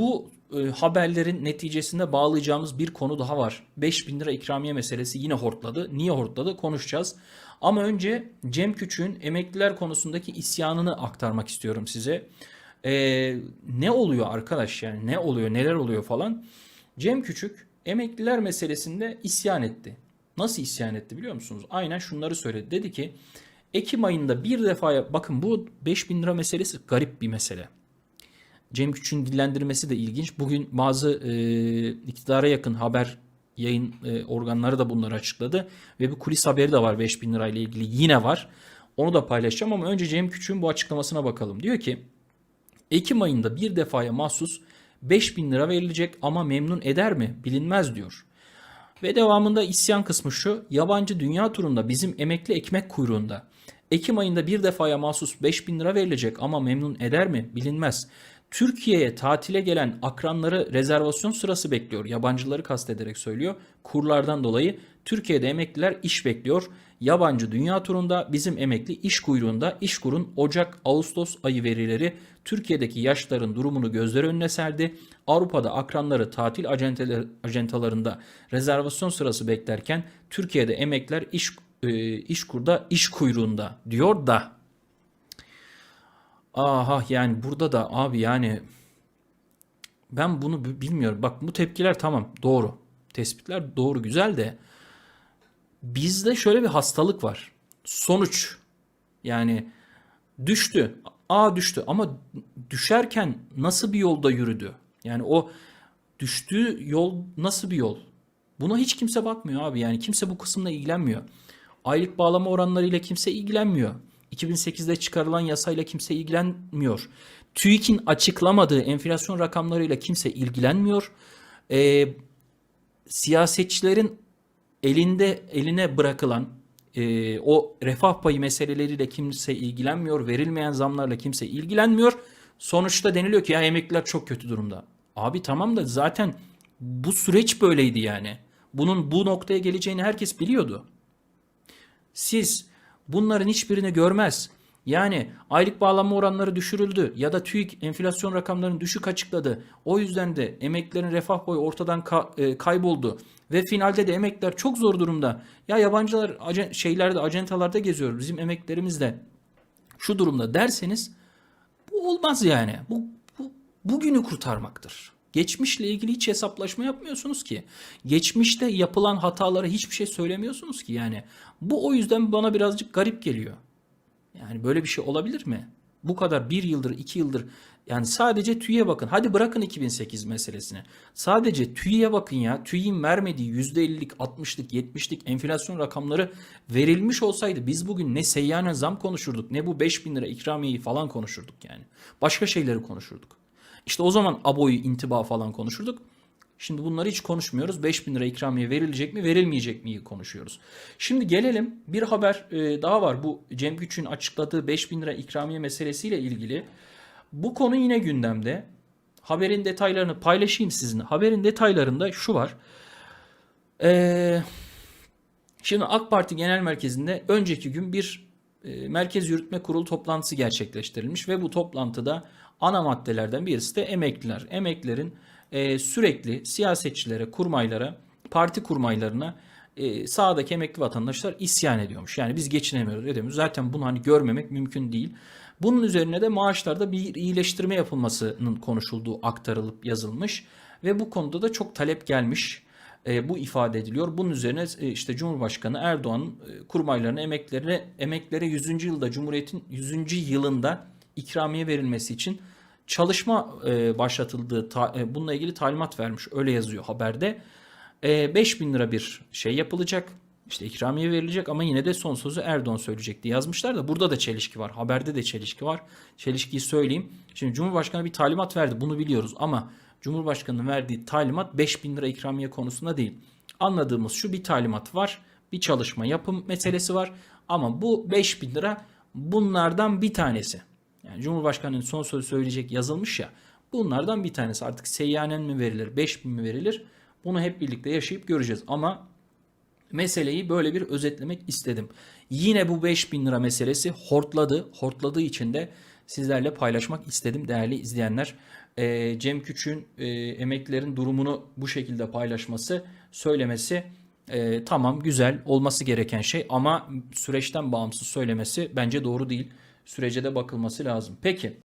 bu e, haberlerin neticesinde bağlayacağımız bir konu daha var. 5000 lira ikramiye meselesi yine hortladı. Niye hortladı konuşacağız. Ama önce Cem Küçük'ün emekliler konusundaki isyanını aktarmak istiyorum size. E, ne oluyor arkadaş yani ne oluyor neler oluyor falan. Cem Küçük emekliler meselesinde isyan etti. Nasıl isyan etti biliyor musunuz? Aynen şunları söyledi. Dedi ki Ekim ayında bir defaya bakın bu 5000 lira meselesi garip bir mesele. Cem Küçük'ün dillendirmesi de ilginç. Bugün bazı e, iktidara yakın haber yayın e, organları da bunları açıkladı. Ve bir kulis haberi de var 5000 lirayla ilgili yine var. Onu da paylaşacağım ama önce Cem Küçük'ün bu açıklamasına bakalım. Diyor ki Ekim ayında bir defaya mahsus 5000 lira verilecek ama memnun eder mi bilinmez diyor. Ve devamında isyan kısmı şu. Yabancı dünya turunda bizim emekli ekmek kuyruğunda. Ekim ayında bir defaya mahsus 5000 lira verilecek ama memnun eder mi bilinmez. Türkiye'ye tatile gelen akranları rezervasyon sırası bekliyor. Yabancıları kastederek söylüyor. Kurlardan dolayı Türkiye'de emekliler iş bekliyor. Yabancı dünya turunda bizim emekli iş kuyruğunda İşkur'un Ocak-Ağustos ayı verileri Türkiye'deki yaşların durumunu gözler önüne serdi. Avrupa'da akranları tatil acenteler, acentalarında rezervasyon sırası beklerken Türkiye'de emekliler iş e, İşkur'da iş kuyruğunda diyor da Aha yani burada da abi yani ben bunu bi- bilmiyorum. Bak bu tepkiler tamam doğru. Tespitler doğru güzel de bizde şöyle bir hastalık var. Sonuç yani düştü. A düştü ama düşerken nasıl bir yolda yürüdü? Yani o düştüğü yol nasıl bir yol? Buna hiç kimse bakmıyor abi. Yani kimse bu kısımla ilgilenmiyor. Aylık bağlama oranlarıyla kimse ilgilenmiyor. 2008'de çıkarılan yasayla kimse ilgilenmiyor. TÜİK'in açıklamadığı enflasyon rakamlarıyla kimse ilgilenmiyor. Ee, siyasetçilerin elinde eline bırakılan e, o refah payı meseleleriyle kimse ilgilenmiyor. Verilmeyen zamlarla kimse ilgilenmiyor. Sonuçta deniliyor ki ya emekliler çok kötü durumda. Abi tamam da zaten bu süreç böyleydi yani. Bunun bu noktaya geleceğini herkes biliyordu. Siz bunların hiçbirini görmez. Yani aylık bağlanma oranları düşürüldü ya da TÜİK enflasyon rakamlarını düşük açıkladı. O yüzden de emeklilerin refah boyu ortadan ka- e, kayboldu. Ve finalde de emekliler çok zor durumda. Ya yabancılar ace- şeylerde, acentalarda geziyor. Bizim emeklerimiz de şu durumda derseniz bu olmaz yani. Bu, bu bugünü kurtarmaktır. Geçmişle ilgili hiç hesaplaşma yapmıyorsunuz ki. Geçmişte yapılan hatalara hiçbir şey söylemiyorsunuz ki yani. Bu o yüzden bana birazcık garip geliyor. Yani böyle bir şey olabilir mi? Bu kadar bir yıldır, iki yıldır yani sadece TÜİ'ye bakın. Hadi bırakın 2008 meselesini. Sadece TÜİ'ye bakın ya. TÜİ'nin vermediği %50'lik, 60'lık, 70'lik enflasyon rakamları verilmiş olsaydı biz bugün ne seyyanen zam konuşurduk ne bu 5000 lira ikramiyeyi falan konuşurduk yani. Başka şeyleri konuşurduk. İşte o zaman aboyu, intiba falan konuşurduk. Şimdi bunları hiç konuşmuyoruz. 5000 lira ikramiye verilecek mi, verilmeyecek mi konuşuyoruz. Şimdi gelelim bir haber e, daha var. Bu Cem Güç'ün açıkladığı 5000 lira ikramiye meselesiyle ilgili. Bu konu yine gündemde. Haberin detaylarını paylaşayım sizinle. Haberin detaylarında şu var. Ee, şimdi AK Parti Genel Merkezi'nde önceki gün bir Merkez Yürütme Kurulu toplantısı gerçekleştirilmiş ve bu toplantıda ana maddelerden birisi de emekliler. Emeklilerin e, sürekli siyasetçilere, kurmaylara, parti kurmaylarına e, sağdaki emekli vatandaşlar isyan ediyormuş. Yani biz geçinemiyoruz, edemiyoruz. Zaten bunu hani görmemek mümkün değil. Bunun üzerine de maaşlarda bir iyileştirme yapılmasının konuşulduğu aktarılıp yazılmış ve bu konuda da çok talep gelmiş. E, bu ifade ediliyor. Bunun üzerine e, işte Cumhurbaşkanı Erdoğan'ın e, kurmaylarına, emeklerine, emeklere 100. yılda Cumhuriyet'in 100. yılında ikramiye verilmesi için çalışma e, başlatıldığı ta- e, bununla ilgili talimat vermiş. Öyle yazıyor haberde. E, 5000 lira bir şey yapılacak. İşte ikramiye verilecek ama yine de son sözü Erdoğan söyleyecek diye yazmışlar da burada da çelişki var. Haberde de çelişki var. Çelişkiyi söyleyeyim. Şimdi Cumhurbaşkanı bir talimat verdi. Bunu biliyoruz ama Cumhurbaşkanı'nın verdiği talimat 5000 lira ikramiye konusunda değil. Anladığımız şu bir talimat var. Bir çalışma yapım meselesi var. Ama bu 5000 lira bunlardan bir tanesi. Yani Cumhurbaşkanı'nın son sözü söyleyecek yazılmış ya. Bunlardan bir tanesi. Artık seyyanen mi verilir, 5000 mi verilir? Bunu hep birlikte yaşayıp göreceğiz. Ama meseleyi böyle bir özetlemek istedim. Yine bu 5000 lira meselesi hortladı. Hortladığı için de sizlerle paylaşmak istedim değerli izleyenler. E, Cem Küçük'ün e, emeklilerin durumunu bu şekilde paylaşması, söylemesi e, tamam güzel olması gereken şey ama süreçten bağımsız söylemesi bence doğru değil. Sürece de bakılması lazım. Peki